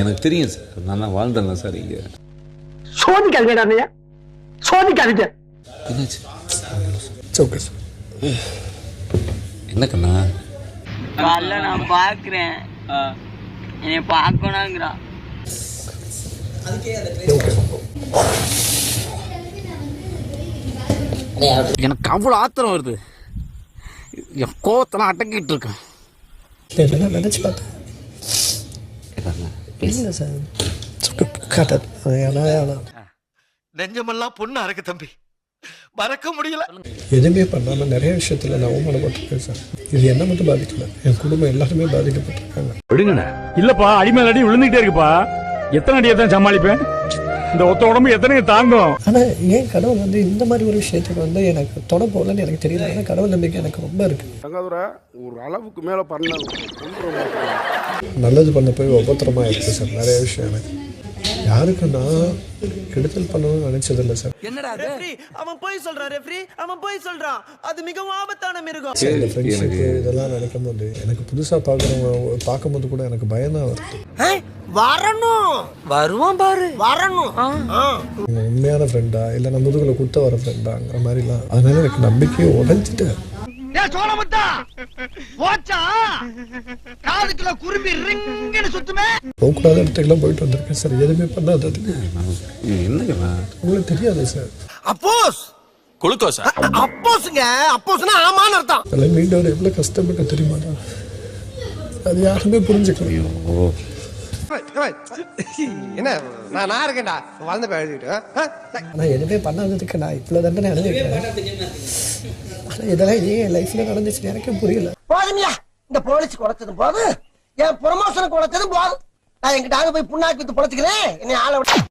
எனக்கு தெரியும் சார். நான் தான் வாழ்ந்தேன்ல சார் இங்கே. சோதிக்காதீங்க சோதிக்காதீங்க. என்னாச்சு? ஓகே சார் என்ன கண்ணா? காலைல நான் பாக்குறேன் என்னை பார்க்கணுங்கிறான் எனக்கு அவ்வளோ ஆத்திரம் வருது. என் கோவத்தெல்லாம் அடக்கிட்டு இருக்கேன். நினச்சி பார்த்தேன். நெஞ்சமெல்லாம் பொண்ணா இருக்கு தம்பி. மறக்க முடியல. எதுவுமே பண்ணாமல் நிறைய விஷயத்தில் நான் அவமானப்பட்டிருக்கேன் சார். இது என்ன மட்டும் பாதிக்கல. என் குடும்பம் எல்லாருமே பாதிக்கப்பட்டிருக்காங்க. விடுங்கண்ணே. இல்லப்பா அடிமேல் அடி விழுந்துகிட்டே இருக்குப்பா. எத்தனை அடியை தான் சமாளிப்பேன்? இந்த ஒத்த உடம்பு எத்தனை தாங்கும். ஆனால் ஏன் கடவுள் வந்து இந்த மாதிரி ஒரு விஷயத்துக்கு வந்து எனக்கு தொட போகலன்னு எனக்கு தெரியல. ஆனால் கடவுள் நம்பிக்கை எனக்கு ரொம்ப இருக்கு. தங்காதுரை ஒரு அளவுக்கு மேலே பண்ண நல்லது பண்ண போய் உபத்திரமா இருக்கு சார். நிறைய விஷயம் எனக்கு யாருக்கு நான் கெடுதல் பண்ணணும்னு நினைச்சதில்லை சார். அவன் போய் சொல்றான் ரெஃப்ரி அவன் போய் சொல்றான். அது மிகவும் ஆபத்தான மிருகம். சார் இந்த ஃப்ரெண்ட்ஷிப்பு இதெல்லாம் நினைக்கும் போது எனக்கு புதுசாக பார்க்குறவங்க பார்க்கும்போது கூட எனக்கு பயம் தான் வருது வரணும். வருவான் பாரு. வரணும். உண்மையான ஃப்ரெண்டா இல்லை நான் முதுகில் குத்த வர ஃப்ரெண்டாங்கிற மாதிரிலாம். அதனால எனக்கு நம்பிக்கையை உடைஞ்சிட்டேன். சோழமுத்தா! போச்சா? காதுக்குள்ள குரும்பி ரிங்குன்னு சுத்துமே? போகக்கூடாத இடத்துக்குலாம் போயிட்டு வந்திருக்கேன் சார். எதுவுமே பண்ணாததுக்கு என்ன கண்ணா உங்களுக்கு தெரியாது சார். அப்போஸ்! குளுக்கோஸா? அப்போஸ்ங்க. அப்போஸ்னா ஆமான்னு அர்த்தம். அதெல்லாம் மீண்டும் எவ்வளோ கஷ்டப்பட்டு தெரியுமா? நான்? அது யாருமே புரிஞ்சுக்கணும் என்ன நான் நான் இருக்கேன்டா. வளர்ந்த போய் எழுதிட்டு ஆனால் எதுவுமே பண்ணாததுக்கு நான் இவ்வளோ தண்டனை ஆனால் இதெல்லாம் ஏன் என் லைஃப்பில் நடந்துச்சுன்னு புரியல. போதுமியா? இந்த போலீஸ் குறைச்சது போது என் ப்ரொமோஷன் குறைச்சது போதும். நான் எங்கிட்ட போய் புண்ணாக்கி வித்து பொழைச்சிக்கிறேன். என்னை ஆளை விட்டு